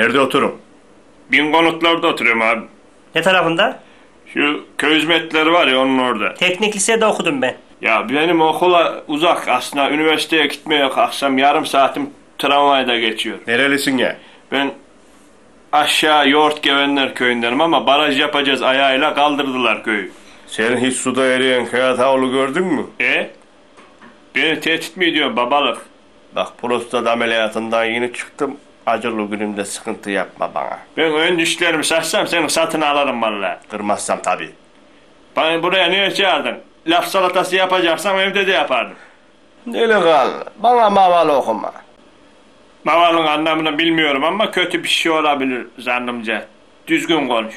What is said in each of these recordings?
Nerede oturum? Bin konutlarda oturuyorum abi. Ne tarafında? Şu köy hizmetleri var ya onun orada. Teknik lisede okudum ben. Ya benim okula uzak aslında üniversiteye gitmeye kalksam yarım saatim tramvayda geçiyor. Nerelisin ya? Ben aşağı Yoğurt Gevenler köyündenim ama baraj yapacağız ayağıyla kaldırdılar köyü. Sen hiç suda eriyen kağıt havlu gördün mü? E? Beni tehdit mi ediyorsun babalık? Bak prostat ameliyatından yeni çıktım. Acılı günümde sıkıntı yapma bana. Ben ön dişlerimi saçsam seni satın alırım valla. Kırmazsam tabii. Bana buraya niye çağırdın? Laf salatası yapacaksam evde de yapardım. Delikanlı bana maval okuma. Mavalın anlamını bilmiyorum ama kötü bir şey olabilir zannımca. Düzgün konuş.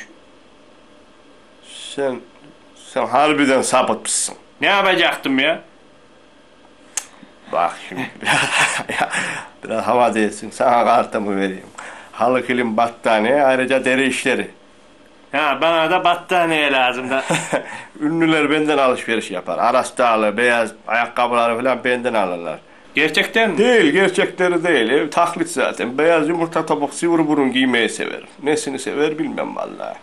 Sen, sen harbiden sapıtmışsın. Ne yapacaktım ya? Bak şimdi. Biraz hava değilsin. Sana kartımı vereyim. Halı kilim battaniye ayrıca deri işleri. Ha bana da battaniye lazım da. Ünlüler benden alışveriş yapar. Aras Dağlı, beyaz ayakkabıları falan benden alırlar. Gerçekten mi? Değil, gerçekleri değil. Ev taklit zaten. Beyaz yumurta topuk sivri burun giymeyi sever. Nesini sever bilmem vallahi.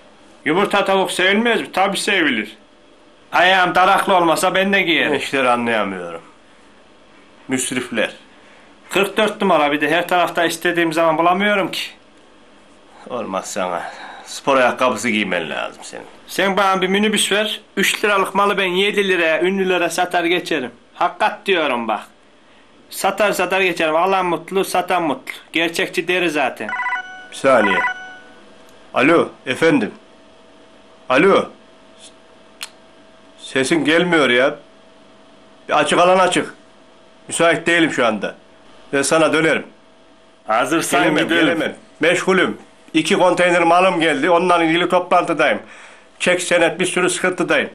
Yumurta tavuk sevilmez mi? Tabi sevilir. Ayağım daraklı olmasa ben de giyerim. İşleri anlayamıyorum. Müsrifler. 44 numara bir de her tarafta istediğim zaman bulamıyorum ki. Olmaz sana. Spor ayakkabısı giymen lazım senin. Sen bana bir minibüs ver. 3 liralık malı ben 7 liraya, ünlülere satar geçerim. Hakikat diyorum bak. Satar satar geçerim. Alan mutlu, satan mutlu. Gerçekçi deri zaten. Bir saniye. Alo, efendim. Alo. Sesin gelmiyor ya. Bir açık alan açık. Müsait değilim şu anda. Ben sana dönerim. Hazırsan Gelemem, gidelim. gelemem. Meşgulüm. İki konteyner malım geldi. Onunla ilgili toplantıdayım. Çek senet bir sürü sıkıntıdayım.